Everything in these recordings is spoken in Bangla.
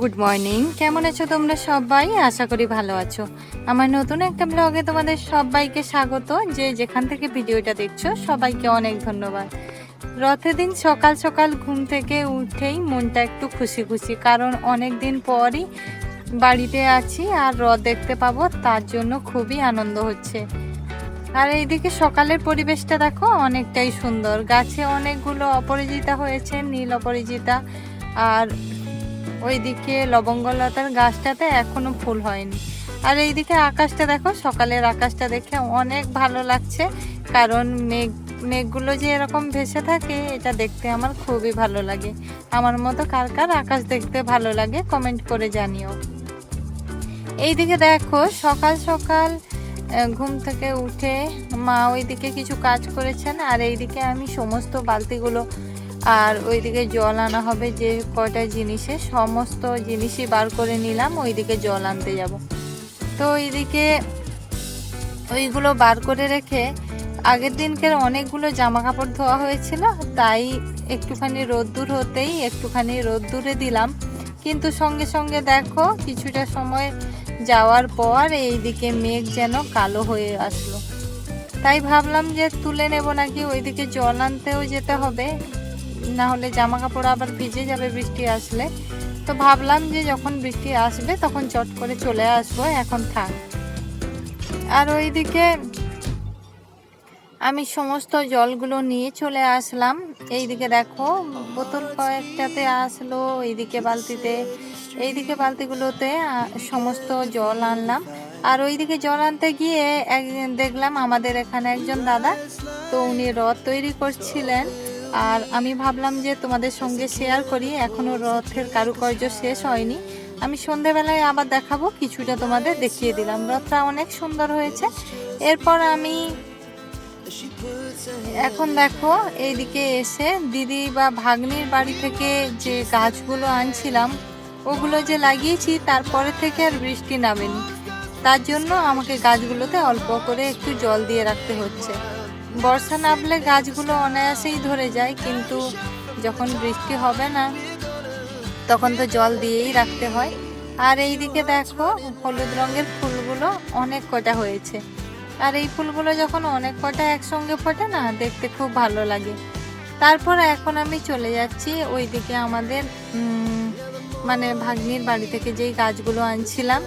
গুড মর্নিং কেমন আছো তোমরা সবাই? আশা করি ভালো আছো। আমার নতুন একটা ব্লগে তোমাদের সবাইকে স্বাগত। যে যেখান থেকে ভিডিওটা দেখছ, সবাইকে অনেক ধন্যবাদ। রথের দিন সকাল সকাল ঘুম থেকে উঠেই মনটা একটু খুশি খুশি, কারণ অনেক দিন পরই বাড়িতে আছি আর রথ দেখতে পাবো, তার জন্য খুবই আনন্দ হচ্ছে। আর এইদিকে সকালের পরিবেশটা দেখো অনেকটাই সুন্দর। গাছে অনেকগুলো অপরাজিতা হয়েছে, নীল অপরাজিতা আর ওইদিকে লবঙ্গলতার গাছটাতে এখনও ফুল হয়নি। আর এইদিকে আকাশটা দেখো, সকালের আকাশটা দেখে অনেক ভালো লাগছে। কারণ মেঘ, মেঘগুলো যে এরকম ভেসে থাকে, এটা দেখতে আমার খুবই ভালো লাগে। আমার মতো কার কার আকাশ দেখতে ভালো লাগে, কমেন্ট করে জানিও। এইদিকে দেখো, সকাল সকাল ঘুম থেকে উঠে মা ওইদিকে কিছু কাজ করেছেন, আর এইদিকে আমি সমস্ত বালতিগুলো আর ওইদিকে জল আনা হবে যে কয়টা জিনিসে, সমস্ত জিনিসই বার করে নিলাম, ওইদিকে জল আনতে যাব। তো ওইদিকে ওইগুলো বার করে রেখে আগের দিনকের অনেকগুলো জামা কাপড় ধোয়া হয়েছিল, তাই একটুখানি রোদ্দুর হতেই একটুখানি রোদ্দুরে দিলাম। কিন্তু সঙ্গে সঙ্গে দেখো কিছুটা সময় যাওয়ার পর এইদিকে মেঘ যেন কালো হয়ে আসলো। তাই ভাবলাম যে তুলে নেব নাকি ওইদিকে জল আনতেও যেতে হবে। না হলে জামা কাপড় আবার ভিজে যাবে বৃষ্টি আসলে। তো ভাবলাম যে যখন বৃষ্টি আসবে তখন চট করে চলে আসব, এখন থাক। আর ওইদিকে আমি সমস্ত জলগুলো নিয়ে চলে আসলাম। এইদিকে দেখো, বোতল কয়েকটাতে আসলো, এইদিকে বালতিতে, এইদিকে বালতিগুলোতে সমস্ত জল আনলাম। আর ওইদিকে জল আনতে গিয়ে একদিন দেখলাম আমাদের এখানে একজন দাদা, তো উনি রথ তৈরি করছিলেন। আর আমি ভাবলাম যে তোমাদের সঙ্গে শেয়ার করি। এখনও রথের কারুকার্য শেষ হয়নি। আমি সন্ধেবেলায় আবার দেখাবো, কিছুটা তোমাদের দেখিয়ে দিলাম। রথটা অনেক সুন্দর হয়েছে। এরপর আমি এখন দেখো, এইদিকে এসে দিদি বা ভাগ্নির বাড়ি থেকে যে গাছগুলো আনছিলাম, ওগুলো যে লাগিয়েছি, তারপরে থেকে আর বৃষ্টি নামেনি। তার জন্য আমাকে গাছগুলোতে অল্প করে একটু জল দিয়ে রাখতে হচ্ছে। বর্ষা নামলে গাছগুলো অনায়াসেই ধরে যায়, কিন্তু যখন বৃষ্টি হবে না, তখন তো জল দিয়েই রাখতে হয়। আর এই দিকে দেখো, হলুদ রঙের ফুলগুলো অনেক কটা হয়েছে। আর এই ফুলগুলো যখন অনেক কটা একসঙ্গে ফোটে না, দেখতে খুব ভালো লাগে। তারপর এখন আমি চলে যাচ্ছি ওইদিকে আমাদের মানে ভাগ্নির বাড়ি থেকে যেই গাছগুলো আনছিলাম।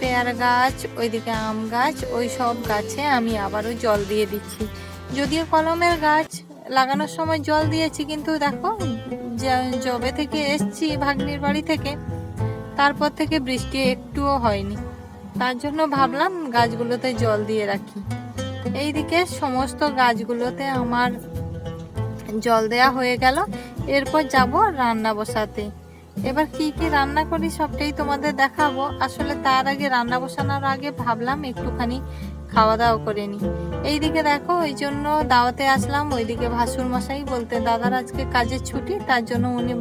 পেয়ারা গাছ, ওইদিকে আম গাছ, ওই সব গাছে আমি আবারও জল দিয়ে দিচ্ছি। যদিও কলমের গাছ লাগানোর সময় জল দিয়েছি, কিন্তু দেখো যবে থেকে এসছি, ভাগ্নির বাড়ি থেকে, তারপর থেকে বৃষ্টি একটুও হয়নি। তার জন্য ভাবলাম গাছগুলোতে জল দিয়ে রাখি। এইদিকে সমস্ত গাছগুলোতে আমার জল দেয়া হয়ে গেল। এরপর যাব রান্না বসাতে। এবার কি কি রান্না করি সবটাই তোমাদের দেখাবো। আসলে তার আগে রান্না বসানোর আগে ভাবলাম একটুখানি খাওয়া দাওয়া করে নি। এইদিকে দেখো, ওই জন্য দাওয়াতে আসলাম। ওইদিকে ভাসুর মশাই বলতে, দাদার আজকে কাজের ছুটি, তার জন্য উনি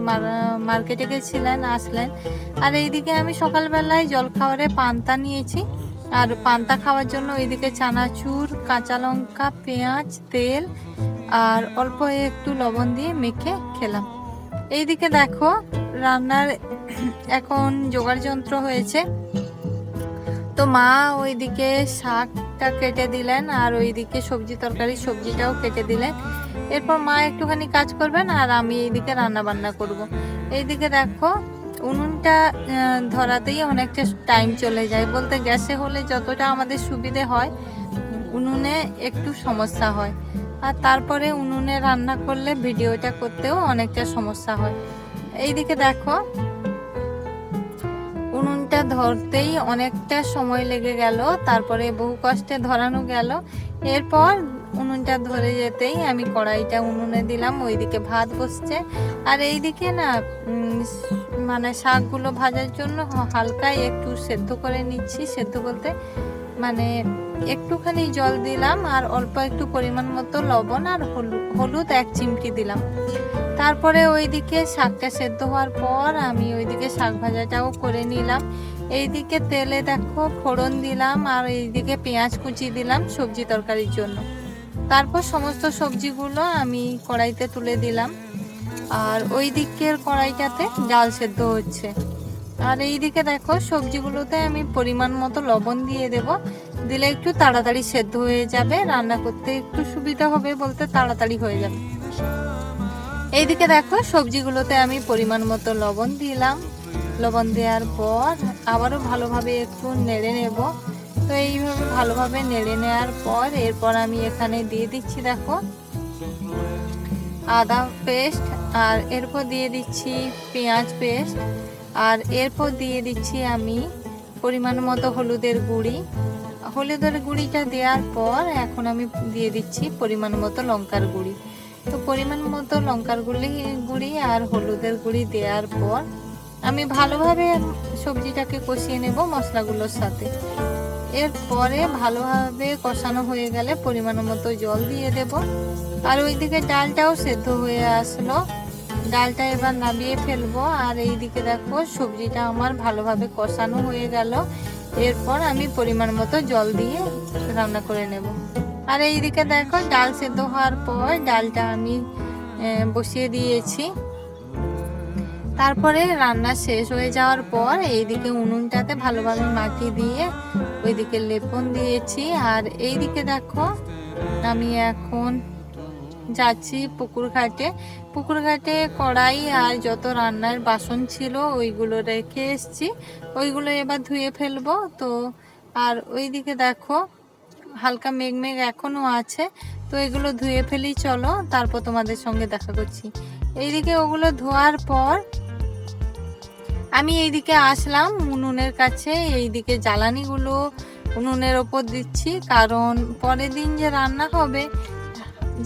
মার্কেটে গেছিলেন, আসলেন। আর এইদিকে আমি সকালবেলায় জলখাবারে পান্তা নিয়েছি। আর পান্তা খাওয়ার জন্য ওইদিকে চানাচুর, কাঁচা লঙ্কা, পেঁয়াজ, তেল, আর অল্প একটু লবণ দিয়ে মেখে খেলাম। এইদিকে দেখো, রান্নার এখন জোগাড় যন্ত্র হয়েছে। তো মা ওইদিকে শাকটা কেটে দিলেন আর ওইদিকে সবজি তরকারি, সবজিটাও কেটে দিলেন। এরপর মা একটুখানি কাজ করবেন আর আমি এইদিকে রান্না বান্না করব। এইদিকে দেখো, উনুনটা ধরাতেই অনেকটা টাইম চলে যায়। বলতে গ্যাসে হলে যতটা আমাদের সুবিধে হয়, উনুনে একটু সমস্যা হয়। আর তারপরে উনুনে রান্না করলে ভিডিওটা করতেও অনেকটা সমস্যা হয়। এইদিকে দেখো উনুনটা ধরতেই অনেকটা সময় লেগে গেল, তারপরে বহু কষ্টে ধরানো গেল। এরপর উনুনটা ধরে যেতেই আমি কড়াইটা উনুনে দিলাম, ওইদিকে ভাত বসছে। আর এইদিকে না মানে শাকগুলো ভাজার জন্য হালকা একটু সেদ্ধ করে নিচ্ছি, সেদ্ধ বলতে মানে একটুখানি জল দিলাম আর অল্প একটু পরিমাণ মতো লবণ আর হলুদ এক চিমটি দিলাম। তারপরে ওইদিকে শাকটা সেদ্ধ হওয়ার পর আমি ওইদিকে শাক ভাজাটাও করে নিলাম। এইদিকে তেলে দেখো ফোড়ন দিলাম আর এইদিকে পেঁয়াজ কুচি দিলাম সবজি তরকারির জন্য। তারপর সমস্ত সবজিগুলো আমি কড়াইতে তুলে দিলাম। আর ওই দিকের কড়াইটাতে ডাল সেদ্ধ হচ্ছে। আর এইদিকে দেখো সবজিগুলোতে আমি পরিমাণ মতো লবণ দিয়ে দেব। দিলে একটু তাড়াতাড়ি সেদ্ধ হয়ে যাবে, রান্না করতে একটু সুবিধা হবে বলতে তাড়াতাড়ি হয়ে যাবে। এইদিকে দেখো, সবজিগুলোতে আমি পরিমাণ মতো লবণ দিলাম। লবণ দেওয়ার পর আবারও ভালোভাবে একটু নেড়ে নেব। তো এইভাবে ভালোভাবে নেড়ে নেওয়ার পর এরপর আমি এখানে দিয়ে দিচ্ছি, দেখো, আদা পেস্ট আর এরপর দিয়ে দিচ্ছি পেঁয়াজ পেস্ট। আর এরপর দিয়ে দিচ্ছি আমি পরিমাণ মতো হলুদের গুঁড়ি। হলুদের গুঁড়িটা দেওয়ার পর এখন আমি দিয়ে দিচ্ছি পরিমাণ মতো লঙ্কার গুঁড়ি। তো পরিমাণ মতো লঙ্কার গুঁড়ি গুঁড়ি আর হলুদের গুঁড়ি দেওয়ার পর আমি ভালোভাবে সবজিটাকে কষিয়ে নেব মশলাগুলোর সাথে। এরপরে ভালোভাবে কষানো হয়ে গেলে পরিমাণ মতো জল দিয়ে দেব। আর ওইদিকে ডালটাও সেদ্ধ হয়ে আসলো। ডালটা এবার নামিয়ে ফেলব। আর এইদিকে দেখো সবজিটা আমার ভালোভাবে কষানো হয়ে গেল। এরপর আমি পরিমাণ মতো জল দিয়ে রান্না করে নেব। আর এইদিকে দেখো, ডাল সেদ্ধ হওয়ার পর ডালটা আমি বসিয়ে দিয়েছি। তারপরে রান্না শেষ হয়ে যাওয়ার পর এইদিকে উনুনটাতে ভালোভাবে মাটি দিয়ে ওইদিকে লেপন দিয়েছি। আর এইদিকে দেখো, আমি এখন যাচ্ছি পুকুর ঘাটে। পুকুর ঘাটে কড়াই আর যত রান্নার বাসন ছিল ওইগুলো রেখে এসছি। ওইগুলো এবার ধুয়ে ফেলব। তো আর ওইদিকে দেখো হালকা মেঘ মেঘ এখনও আছে, তো এগুলো ধুয়ে ফেলি চলো, তারপর তোমাদের সঙ্গে দেখা করছি। এইদিকে ওগুলো ধোয়ার পর আমি এইদিকে আসলাম উনুনের কাছে, এইদিকে জ্বালানিগুলো উনুনের ওপর দিচ্ছি, কারণ পরের দিন যে রান্না হবে,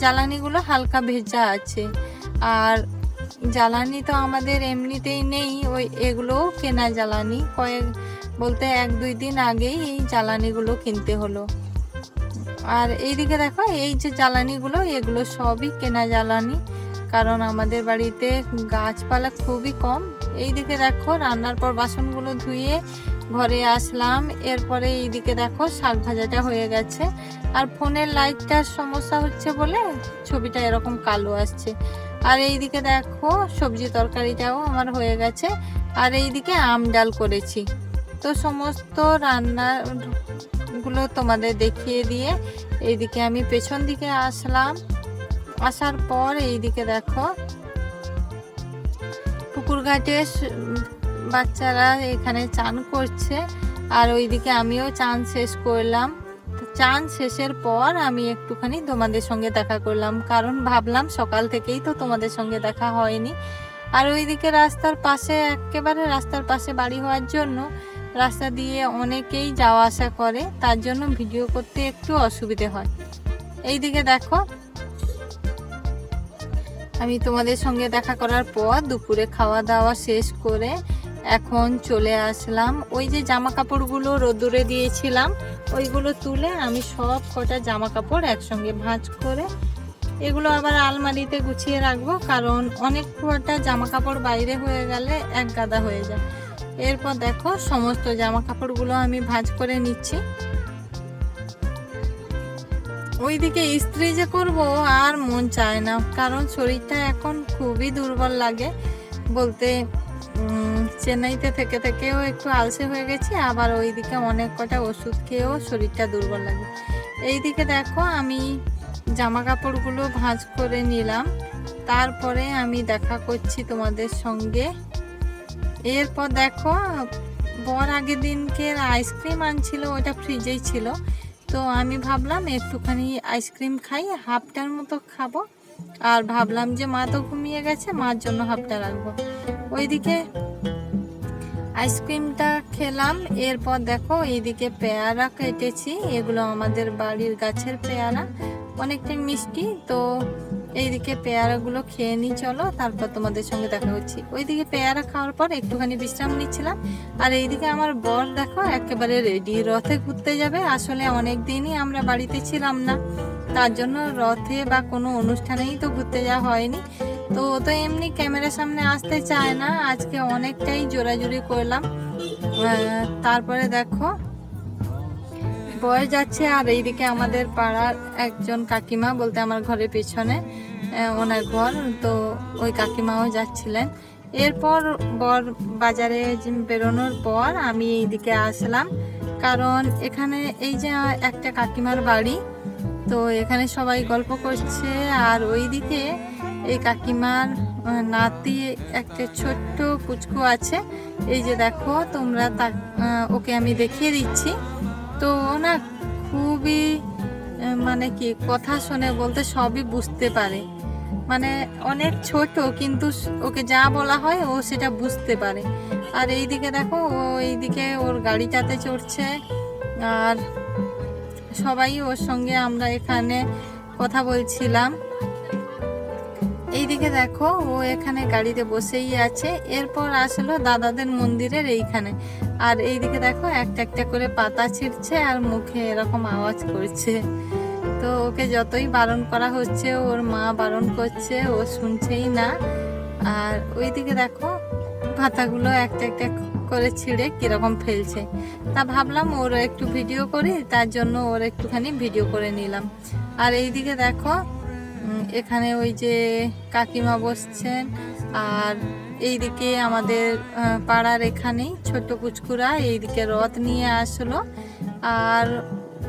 জ্বালানিগুলো হালকা ভেজা আছে। আর জ্বালানি তো আমাদের এমনিতেই নেই, ওই এগুলোও কেনা জ্বালানি, কয়েক বলতে এক দুই দিন আগেই এই জ্বালানিগুলো কিনতে হলো। আর এইদিকে দেখো, এই যে জ্বালানিগুলো, এগুলো সবই কেনা জ্বালানি। কারণ আমাদের বাড়িতে গাছপালা খুবই কম। এইদিকে দেখো, রান্নার পর বাসনগুলো ধুয়ে ঘরে আসলাম। এরপরে এইদিকে দেখো, শাক ভাজাটা হয়ে গেছে। আর ফোনের লাইটটার সমস্যা হচ্ছে বলে ছবিটা এরকম কালো আসছে। আর এইদিকে দেখো, সবজি তরকারিটাও আমার হয়ে গেছে। আর এইদিকে আম ডাল করেছি। তো সমস্ত রান্নাগুলো তোমাদের দেখিয়ে দিয়ে এইদিকে আমি পেছন দিকে আসলাম। আসার পর এইদিকে দেখো, পুকুর ঘাটে বাচ্চারা এখানে চান করছে আর ওইদিকে আমিও চান শেষ করলাম। চান শেষের পর আমি একটুখানি তোমাদের সঙ্গে দেখা করলাম, কারণ ভাবলাম সকাল থেকেই তো তোমাদের সঙ্গে দেখা হয়নি। আর ওইদিকে রাস্তার পাশে, একেবারে রাস্তার পাশে বাড়ি হওয়ার জন্য রাস্তা দিয়ে অনেকেই যাওয়া আসা করে, তার জন্য ভিডিও করতে একটু অসুবিধে হয়। এই দিকে দেখো। আমি তোমাদের সঙ্গে দেখা করার পর দুপুরে খাওয়া দাওয়া শেষ করে এখন চলে আসলাম। ওই যে জামা কাপড়গুলো রোদ্দুরে দিয়েছিলাম, ওইগুলো তুলে আমি সব কটা জামা কাপড় একসঙ্গে ভাঁজ করে, এগুলো আবার আলমারিতে গুছিয়ে রাখব, কারণ অনেক কটা জামা কাপড় বাইরে হয়ে গেলে এক গাদা হয়ে যায়। এরপর দেখো সমস্ত জামা কাপড়গুলো আমি ভাঁজ করে নিচ্ছি। ওইদিকে ইস্ত্রি যে করব আর মন চায় না, কারণ শরীরটা এখন খুবই দুর্বল লাগে বলতে চেন্নাইতে থেকে থেকেও একটু আলসে হয়ে গেছি, আবার ওইদিকে অনেক কটা ওষুধ খেয়েও শরীরটা দুর্বল লাগে। এইদিকে দেখো আমি জামা কাপড়গুলো ভাঁজ করে নিলাম, তারপরে আমি দেখা করছি তোমাদের সঙ্গে। এরপর দেখো, বর আগের দিনকে আইসক্রিম আনছিল ওটা ফ্রিজেই ছিল। তো আমি ভাবলাম একটুখানি আইসক্রিম খাই, হাফটার মতো খাব। আর ভাবলাম যে মা তো ঘুমিয়ে গেছে, মার জন্য হাফটা রাখব ওইদিকে আইসক্রিমটা খেলাম, এরপর দেখো এইদিকে পেয়ারা কেটেছি, এগুলো আমাদের বাড়ির গাছের পেয়ারা। অনেকটাই মিষ্টি, তো এইদিকে পেয়ারাগুলো খেয়ে নিই, চলো। তারপর তোমাদের সঙ্গে দেখা হচ্ছে। ওইদিকে পেয়ারা খাওয়ার পর একটুখানি বিশ্রাম নিচ্ছিলাম। আর এইদিকে আমার বর দেখো, একেবারে রেডি রথে ঘুরতে যাবে। আসলে অনেক দিনই আমরা বাড়িতে ছিলাম না। তার জন্য রথে বা কোনো অনুষ্ঠানেই তো ঘুরতে যাওয়া হয়নি। তো ও তো এমনি ক্যামেরার সামনে আসতে চায় না। আজকে অনেকটাই জোরাজুরি করলাম। তারপরে দেখো বয়ে যাচ্ছে আর এইদিকে আমাদের পাড়ার একজন কাকিমা বলতে আমার ঘরের পিছনে ওনার ঘর। তো ওই কাকিমাও যাচ্ছিলেন। এরপর বর বাজারে বেরোনোর পর আমি এইদিকে আসলাম। কারণ এখানে এই যে একটা কাকিমার বাড়ি, তো এখানে সবাই গল্প করছে। আর ওই দিকে এই কাকিমার নাতি একটা ছোট্ট পুচকু আছে। এই যে দেখো, তোমরা ওকে আমি দেখিয়ে দিচ্ছি। তো ও না খুবই মানে কি কথা শুনে বলতে সবই বুঝতে পারে। মানে অনেক ছোট, কিন্তু ওকে যা বলা হয় ও সেটা বুঝতে পারে। আর এইদিকে দেখো, ও এইদিকে ওর গাড়িটাতে চড়ছে। আর সবাই ওর সঙ্গে আমরা এখানে কথা বলছিলাম। এইদিকে দেখো, ও এখানে গাড়িতে বসেই আছে। এরপর আসলো দাদাদের মন্দিরের এইখানে। আর এইদিকে দেখো, একটা একটা করে পাতা ছিঁড়ছে আর মুখে এরকম আওয়াজ করছে। তো ওকে যতই বারণ করা হচ্ছে, ওর মা বারণ করছে, ও শুনছেই না। আর ওইদিকে দেখো, পাতাগুলো একটা একটা করে ছিঁড়ে কীরকম ফেলছে। তা ভাবলাম ওর একটু ভিডিও করি, তার জন্য ওর একটুখানি ভিডিও করে নিলাম। আর এইদিকে দেখো এখানে ওই যে কাকিমা বসছেন, আর এইদিকে আমাদের পাড়ার এখানেই ছোট পুচকুরা এইদিকে রথ নিয়ে আসলো। আর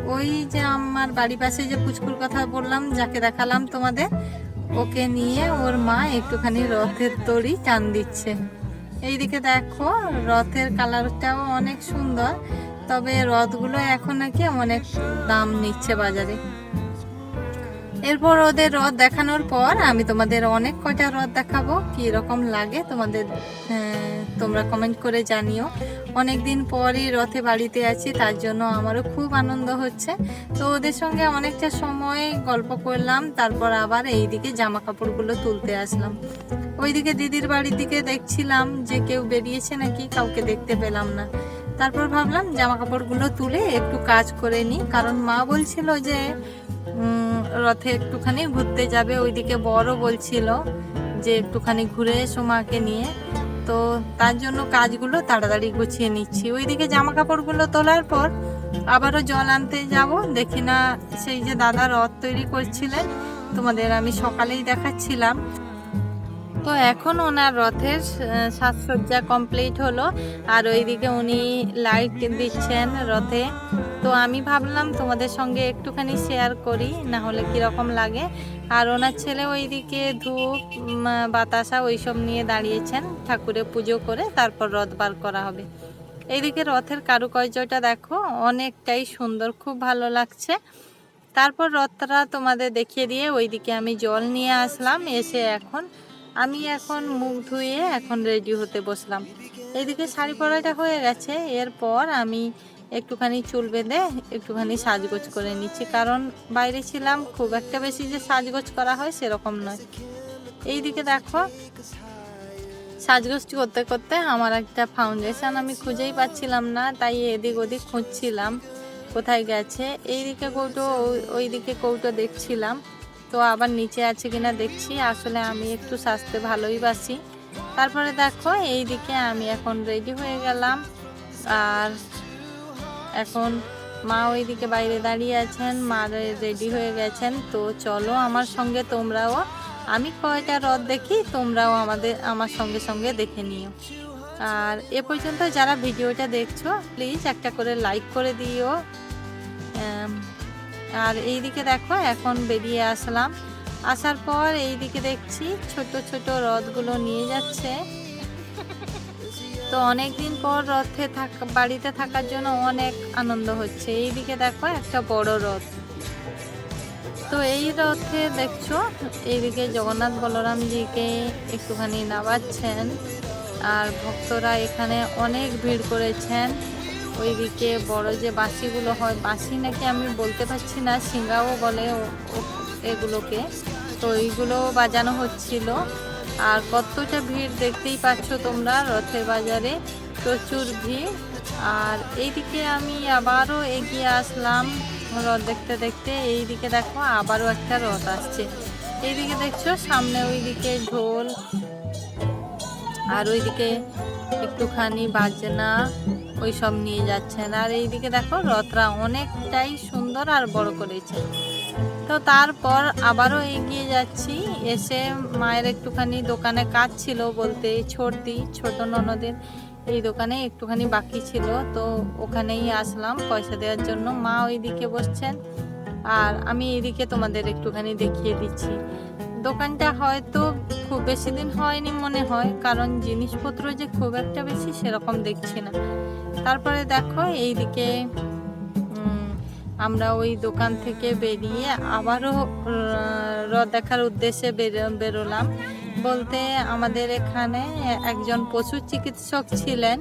ওই যে আমার বাড়ি পাশে যে পুচকুর কথা বললাম, যাকে দেখালাম তোমাদের, ওকে নিয়ে ওর মা একটুখানি রথের দড়ি টান দিচ্ছে। এইদিকে দেখো, রথের কালারটাও অনেক সুন্দর, তবে রথগুলো এখন নাকি অনেক দাম নিচ্ছে বাজারে। এরপর ওদের রথ দেখানোর পর আমি তোমাদের অনেক কয়টা রথ দেখাবো, কি রকম লাগে তোমাদের তোমরা কমেন্ট করে জানিও। অনেক দিন পরই রথে বাড়িতে আছি, তার জন্য আমারও খুব আনন্দ হচ্ছে। তো ওদের সঙ্গে অনেকটা সময় গল্প করলাম, তারপর আবার এই দিকে জামা কাপড়গুলো তুলতে আসলাম। ওইদিকে দিদির বাড়ির দিকে দেখছিলাম যে কেউ বেরিয়েছে নাকি, কাউকে দেখতে পেলাম না। তারপর ভাবলাম জামা কাপড়গুলো তুলে একটু কাজ করে নিই, কারণ মা বলছিল যে রথে একটুখানি ঘুরতে যাবে। ওইদিকে বড় বলছিল যে একটুখানি ঘুরে এসো মাকে নিয়ে। তো তার জন্য কাজগুলো তাড়াতাড়ি গুছিয়ে নিচ্ছি। ওইদিকে জামা কাপড়গুলো তোলার পর আবারও জল আনতে যাব। দেখি না সেই যে দাদা রথ তৈরি করছিলেন তোমাদের আমি সকালেই দেখাচ্ছিলাম। তো এখন ওনার রথের সাজসজ্জা কমপ্লিট হলো। আর ওইদিকে উনি লাইট দিচ্ছেন রথে। তো আমি ভাবলাম তোমাদের সঙ্গে একটুখানি শেয়ার করি না হলে কীরকম লাগে। আর ওনার ছেলে ওইদিকে ধূপ বাতাসা ওইসব নিয়ে দাঁড়িয়েছেন, ঠাকুরে পুজো করে তারপর রথ বার করা হবে। এইদিকে রথের কারুকার্যটা দেখো, অনেকটাই সুন্দর, খুব ভালো লাগছে। তারপর রথটা তোমাদের দেখিয়ে দিয়ে ওইদিকে আমি জল নিয়ে আসলাম, এসে এখন আমি এখন মুখ ধুয়ে এখন রেডি হতে বসলাম। এইদিকে শাড়ি পরাটা হয়ে গেছে, এরপর আমি একটুখানি চুল বেঁধে একটুখানি সাজগোজ করে নিচ্ছি। কারণ বাইরে ছিলাম, খুব একটা বেশি যে সাজগোজ করা হয় সেরকম নয়। এই দিকে দেখো, সাজগোজ করতে করতে আমার একটা ফাউন্ডেশন আমি খুঁজেই পাচ্ছিলাম না, তাই এদিক ওদিক খুঁজছিলাম, কোথায় গেছে। এইদিকে কৌটো ওই- দিকে কৌটো দেখছিলাম, তো আবার নিচে আছে কিনা দেখছি। আসলে আমি একটু সাজতে ভালোই বাসি। তারপরে দেখো, এইদিকে আমি এখন রেডি হয়ে গেলাম। আর এখন মা ওইদিকে বাইরে দাঁড়িয়ে আছেন, মা রেডি হয়ে গেছেন। তো চলো আমার সঙ্গে তোমরাও, আমি কয়টা রথ দেখি, তোমরাও আমাদের, আমার সঙ্গে সঙ্গে দেখে নিও। আর এ পর্যন্ত যারা ভিডিওটা দেখছ প্লিজ একটা করে লাইক করে দিও। আর এইদিকে দেখো, এখন বেরিয়ে আসলাম। আসার পর এইদিকে দেখছি ছোট ছোট রথগুলো নিয়ে যাচ্ছে। তো অনেক দিন পর রথে থাকা বাড়িতে থাকার জন্য অনেক আনন্দ হচ্ছে। এইদিকে দেখো একটা বড় রথ। তো এই রথে দেখছ, এইদিকে জগন্নাথ বলরামজিকে একটুখানি নামাচ্ছেন আর ভক্তরা এখানে অনেক ভিড় করেছেন। ওইদিকে বড় যে বাঁশিগুলো হয়, বাঁশি নাকি আমি বলতে পারছি না সিঙ্গাও বলে এগুলোকে। তো এইগুলো বাজানো হচ্ছিল। আর কতটা ভিড় দেখতেই পাচ্ছ তোমরা রথের বাজারে প্রচুর ভিড়। আর এইদিকে আমি আবারও এগিয়ে আসলাম রথ দেখতে দেখতে। এইদিকে দেখো আবারও একটা রথ আসছে। এইদিকে দেখছ সামনে ওইদিকে ঢোল। আর ওইদিকে একটুখানি বাজনা ওই সব নিয়ে যাচ্ছেন। আর এইদিকে দেখো রথরা অনেকটাই সুন্দর আর বড় করেছে। তো তারপর আবারও এগিয়ে যাচ্ছি। এসে মায়ের একটুখানি দোকানে কাজ ছিল বলতে ছোটদি, ছোট ননদের এই দোকানে একটুখানি বাকি ছিল। তো ওখানেই আসলাম পয়সা দেওয়ার জন্য। মা ওইদিকে বসছেন। আর আমি এইদিকে তোমাদের একটুখানি দেখিয়ে দিচ্ছি। দোকানটা হয়তো খুব বেশি দিন হয়নি মনে হয়, কারণ জিনিসপত্র যে খুব একটা বেশি সেরকম দেখছি না। তারপরে দেখো এইদিকে আমরা ওই দোকান থেকে বেরিয়ে আবারও হ্রদ দেখার উদ্দেশ্যে বেরো- বেরোলাম। বলতে আমাদের এখানে একজন পশু চিকিৎসক ছিলেন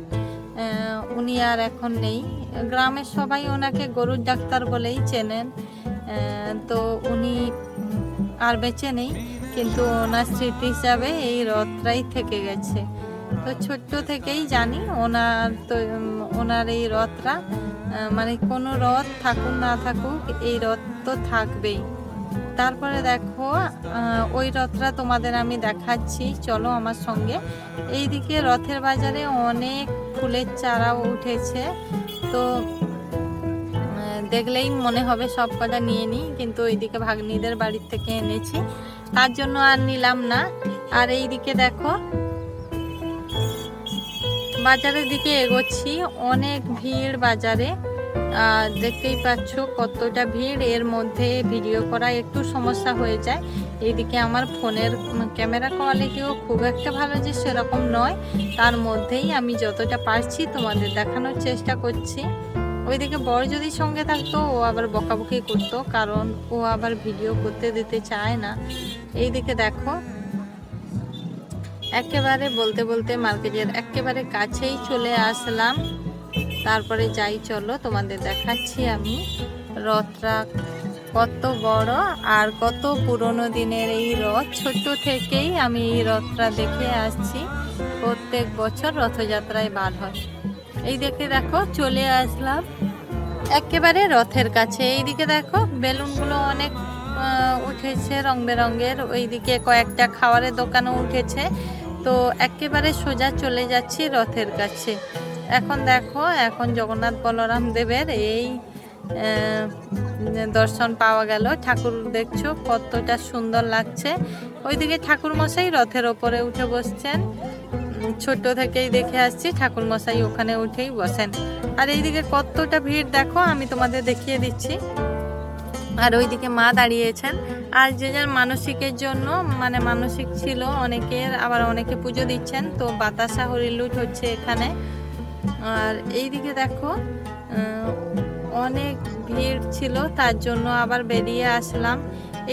উনি আর এখন নেই। গ্রামের সবাই ওনাকে গরুর ডাক্তার বলেই চেনেন তো উনি আর বেঁচে নেই, কিন্তু ওনার স্মৃতি হিসাবে এই রথটাই থেকে গেছে। তো ছোট্ট থেকেই জানি ওনার তো ওনার এই রথটা। মানে কোনো রথ থাকুক না থাকুক, এই রথ তো থাকবেই। তারপরে দেখো ওই রথটা তোমাদের আমি দেখাচ্ছি। চলো আমার সঙ্গে। এইদিকে রথের বাজারে অনেক ফুলের চারাও উঠেছে। তো দেখলেই মনে হবে সব কটা নিয়ে নিই, কিন্তু ওইদিকে ভাগ্নিদের বাড়ির থেকে এনেছি। তার জন্য আর নিলাম না। আর এইদিকে দেখো বাজারের দিকে এগোচ্ছি, অনেক ভিড় বাজারে। দেখতেই পাচ্ছ কতটা ভিড়, এর মধ্যে ভিডিও করা একটু সমস্যা হয়ে যায়। এইদিকে আমার ফোনের ক্যামেরা কোয়ালিটিও খুব একটা ভালো যে সেরকম নয়। তার মধ্যেই আমি যতটা পারছি তোমাদের দেখানোর চেষ্টা করছি। ওইদিকে বড় যদি সঙ্গে থাকতো, ও আবার বকাবকি করতো, কারণ ও আবার ভিডিও করতে দিতে চায় না। এইদিকে দেখো একেবারে বলতে বলতে মার্কেটের একেবারে কাছেই চলে আসলাম। তারপরে যাই, চলো তোমাদের দেখাচ্ছি আমি রথটা। কত বড় আর কত পুরনো দিনের এই রথ। ছোট থেকেই আমি এই রথটা দেখে আসছি। প্রত্যেক বছর রথযাত্রায় বার হয়। এই দেখে দেখো, চলে আসলাম একেবারে রথের কাছে। এইদিকে দেখো, বেলুনগুলো অনেক উঠেছে রং বেরঙের। ওইদিকে কয়েকটা খাবারের দোকানও উঠেছে। তো একেবারে সোজা চলে যাচ্ছি রথের কাছে। এখন দেখো, এখন জগন্নাথ বলরাম দেবের এই দর্শন পাওয়া গেল। ঠাকুর দেখছ, কতটা সুন্দর লাগছে। ওইদিকে ঠাকুর মশাই রথের ওপরে উঠে বসছেন। ছোট থেকেই দেখে আসছি ঠাকুর মশাই ওখানে উঠেই বসেন। আর এইদিকে কতটা ভিড় দেখো, আমি তোমাদের দেখিয়ে দিচ্ছি। আর ওইদিকে মা দাঁড়িয়েছেন। আর যে যার মানসিকের জন্য মানে মানসিক ছিল অনেকের, আবার অনেকে পুজো দিচ্ছেন, তো বাতাসা হরিলুট হচ্ছে এখানে। আর এইদিকে দেখো অনেক ভিড় ছিল, তার জন্য আবার বেরিয়ে আসলাম।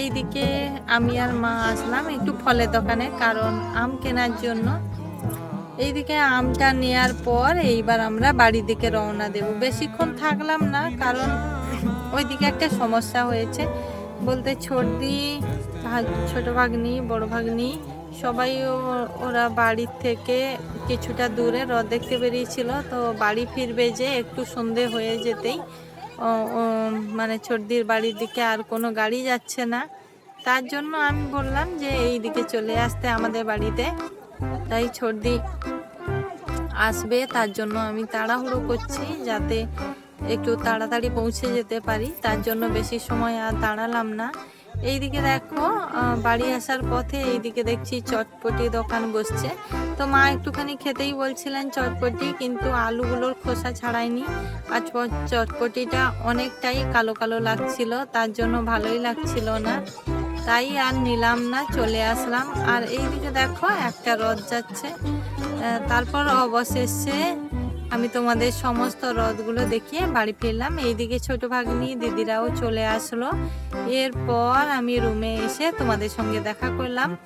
এইদিকে আমি আর মা আসলাম একটু ফলের দোকানে, কারণ আম কেনার জন্য। এইদিকে আমটা নেয়ার পর এইবার আমরা বাড়ির দিকে রওনা দেব। বেশিক্ষণ থাকলাম না, কারণ ওইদিকে একটা সমস্যা হয়েছে। বলতে ভাগ- ছোট ভাগ্নি, বড় ভাগ্নি, সবাই ওরা বাড়ির থেকে কিছুটা দূরে রথ দেখতে বেরিয়েছিল। তো বাড়ি ফিরবে যে একটু সন্ধে হয়ে যেতেই মানে ছোটদির বাড়ির দিকে আর কোনো গাড়ি যাচ্ছে না। তার জন্য আমি বললাম যে এই দিকে চলে আসতে আমাদের বাড়িতে। তাই ছোটদি আসবে, তার জন্য আমি তাড়াহুড়ো করছি যাতে একটু তাড়াতাড়ি পৌঁছে যেতে পারি, তার জন্য বেশি সময় আর দাঁড়ালাম না। এইদিকে দেখো বাড়ি আসার পথে এইদিকে দেখছি চটপটি দোকান বসছে। তো মা একটুখানি খেতেই বলছিলেন চটপটি, কিন্তু আলুগুলোর খোসা ছাড়ায়নি আর চটপটিটা অনেকটাই কালো কালো লাগছিল, তার জন্য ভালোই লাগছিল না। তাই আর নিলাম না, চলে আসলাম। আর এইদিকে দেখো, একটা রথ যাচ্ছে। তারপর অবশেষে আমি তোমাদের সমস্ত রথগুলো দেখিয়ে বাড়ি ফিরলাম। এইদিকে ছোট ভাগ্নি দিদিরাও চলে আসলো। এরপর আমি রুমে এসে তোমাদের সঙ্গে দেখা করলাম।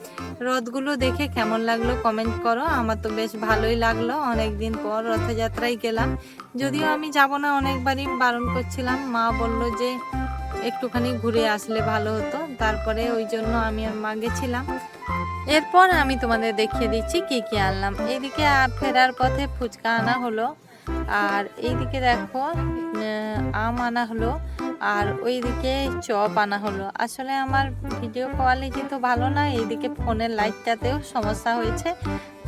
রথগুলো দেখে কেমন লাগল কমেন্ট করো। আমার তো বেশ ভালোই লাগল। অনেক দিন পর রথযাত্রায় গেলাম। যদিও আমি যাব না, অনেকবারই বারণ করছিলাম। মা বলল যে একটুখানি ঘুরে আসলে ভালো হতো। তারপরে ওই জন্য আমি আর মা গেছিলাম। এরপর আমি তোমাদের দেখিয়ে দিচ্ছি কি কি আনলাম। এইদিকে ফেরার পথে ফুচকা আনা হলো, আর এইদিকে দেখো আম আনা হলো, আর ওইদিকে চপ আনা হলো। আসলে আমার ভিডিও কোয়ালিটি তো ভালো না, এইদিকে ফোনের লাইটটাতেও সমস্যা হয়েছে,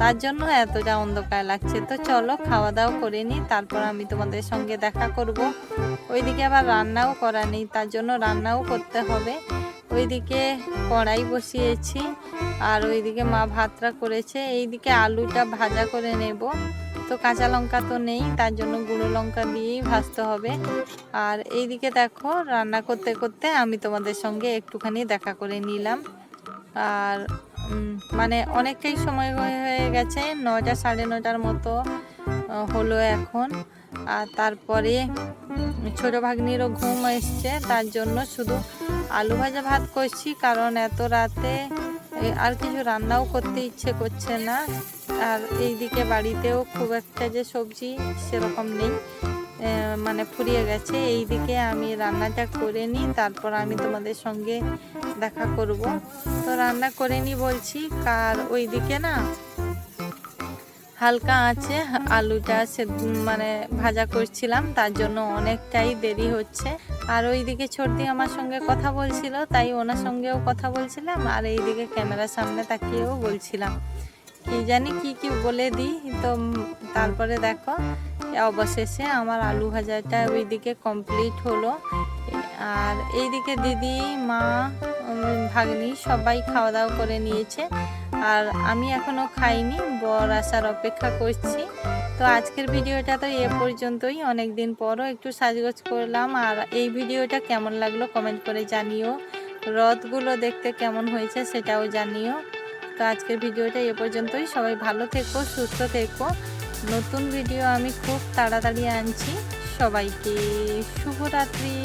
তার জন্য এতটা অন্ধকার লাগছে। তো চলো খাওয়া দাওয়া করে নিই, তারপর আমি তোমাদের সঙ্গে দেখা করব। ওইদিকে আবার রান্নাও করা নেই, তার জন্য রান্নাও করতে হবে। ওইদিকে কড়াই বসিয়েছি আর ওইদিকে মা ভাতটা করেছে। এইদিকে আলুটা ভাজা করে নেব। তো কাঁচা লঙ্কা তো নেই, তার জন্য গুঁড়ো লঙ্কা দিয়েই ভাজতে হবে। আর এইদিকে দেখো, রান্না করতে করতে আমি তোমাদের সঙ্গে একটুখানি দেখা করে নিলাম। আর মানে অনেকটাই সময় হয়ে গেছে নটা সাড়ে নটার মতো হলো এখন। আর তারপরে ছোট ভাগ্নিরও ঘুম এসছে, তার জন্য শুধু আলু ভাজা ভাত করছি, কারণ এত রাতে আর কিছু রান্নাও করতে ইচ্ছে করছে না। আর এইদিকে বাড়িতেও খুব একটা যে সবজি সেরকম নেই। মানে ফুরিয়ে গেছে। এই দিকে আমি রান্নাটা করে নিই, তারপর আমি তোমাদের সঙ্গে দেখা করব। তো রান্না করে নিই বলছি কার ওই দিকে না হালকা আছে, আলুটা সে মানে ভাজা করছিলাম, তার জন্য অনেকটাই দেরি হচ্ছে। আর ওইদিকে ছোটদি আমার সঙ্গে কথা বলছিল, তাই ওনার সঙ্গেও কথা বলছিলাম, আর এইদিকে ক্যামেরার সামনে তাকিয়েও বলছিলাম, কি জানি কি কি বলে দিই? তো তারপরে দেখো, অবশেষে আমার আলু ভাজাটা ওইদিকে কমপ্লিট হলো। আর এইদিকে দিদি, মা ভাগ্নি সবাই খাওয়া দাওয়া করে নিয়েছে। আর আমি এখনও খাইনি, বর আসার অপেক্ষা করছি। তো আজকের ভিডিওটা তো এ পর্যন্তই। অনেক দিন পরও একটু সাজগোজ করলাম। আর এই ভিডিওটা কেমন লাগল কমেন্ট করে জানিও। রথগুলো দেখতে কেমন হয়েছে সেটাও জানিও। তো আজকের ভিডিওটা এ পর্যন্তই। সবাই ভালো থেকো, সুস্থ থেকো। নতুন ভিডিও আমি খুব তাড়াতাড়ি আনছি। সবাইকে শুভরাত্রি।